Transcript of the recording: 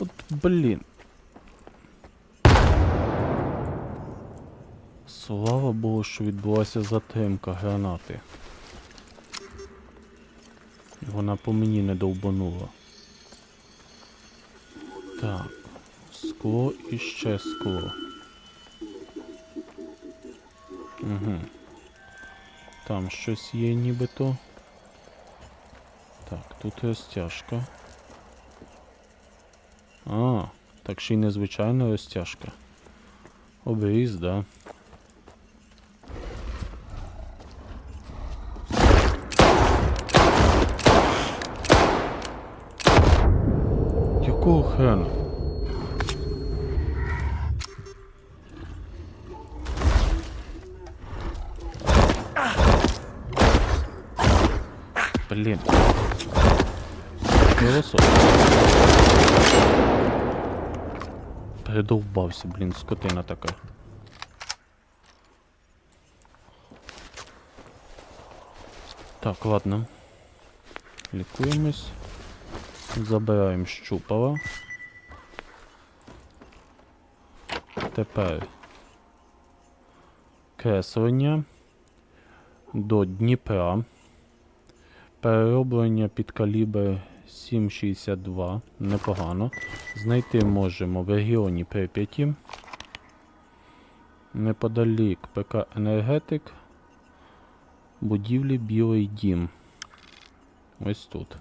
От, блін. Слава Богу, що відбулася затримка гранати. Вона по мені не довбанула. Так. Скло і ще скло. Угу. Там щось є нібито. Так, тут розтяжка. А, так ще й незвичайна розтяжка. Обріз, да. Якого хрена? Блін. Голосок. Передовбався, блін, скотина така. Так, ладно. Лікуємось. Забираємо щупала. Тепер креслення до Дніпра. Перероблення під калібр 7,62. Непогано. Знайти можемо в регіоні Прип'яті. Неподалік ПК Енергетик. Будівлі Білий Дім. Ось тут.